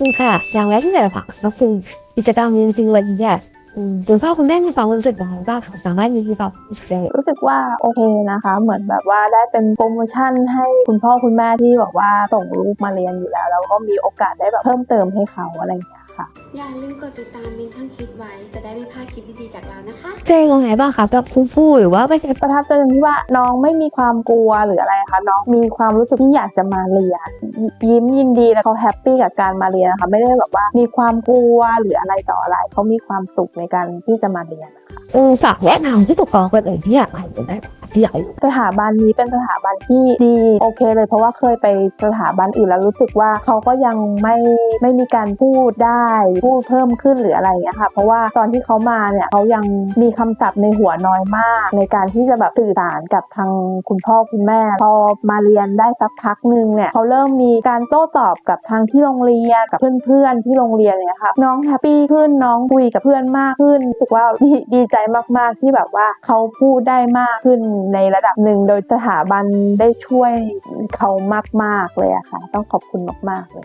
คุณค่ะอย่างแรกที่อยากจะฝากก็คือกิจกรรมจริงๆวันนี้เนี่ยคุณพ่อคุณแม่มีความรู้สึกยังไงบ้างสามารถมีความรู้สึกยังรู้สึกว่าโอเคนะคะ เหมือนแบบว่าได้เป็นโปรโมชั่นให้คุณพ่อคุณแม่ที่บอกว่าส่งลูกมาเรียนอยู่แล้ว แล้วก็มีโอกาสได้แบบเพิ่มเติมให้เขาอะไรอย่างเงี้ย ค่ะ อย่าลืมกดติดตามมินข้างคิดไว้ จะได้ไม่พลาดคลิปดีๆจากเรานะคะเจ๊ยังไงบ้างคะกับคุณผู้หรือว่าไม่ใช่ประทับใจตรงที่ว่าน้องไม่มีความกลัวหรืออะไรคะน้องมีความรู้สึกที่อยากจะมาเรียนยยิ้มยินดีแล้วเขาแฮปปี้กับการมาเรียนนะคะไม่ได้แบบว่ามีความกลัวหรืออะไรต่ออะไรเขามีความสุขในการที่จะมาเรียนเออฝากแนะนำที่ปกครองคนอื่นที่อยากมาเรียนได้ ที่อยากอยู่สถาบันนี้เป็นสถาบันที่ดีโอเคเลย เพราะว่าเคยไปสถาบันอื่นแล้วรู้สึกว่าเขาก็ยังไม่ไม่มีการพูดได้พูดเพิ่มขึ้นหรืออะไรอย่างเงี้ยค่ะเพราะว่าตอนที่เขามาเนี่ยเขายังมีคำศัพท์ในหัวน้อยมาก ในการที่จะแบบสื่อสารกับทางคุณพ่อคุณแม่ พอมาเรียนได้สักพักหนึ่งเนี่ยเขาเริ่มมีการโต้ตอบกับทางที่โรงเรียนกับเพื่อนๆที่โรงเรียนเนี่ยค่ะน้องแฮปปี้ขึ้นน้องคุยกับเพื่อนมากขึ้นรู้สึกว่าดีดีใจมากๆที่แบบว่าเขาพูดได้มากขึ้นในระดับหนึ่งโดยสถาบันได้ช่วยเขามาก ๆ เลยอะค่ะ ต้องขอบคุณมาก ๆ เลย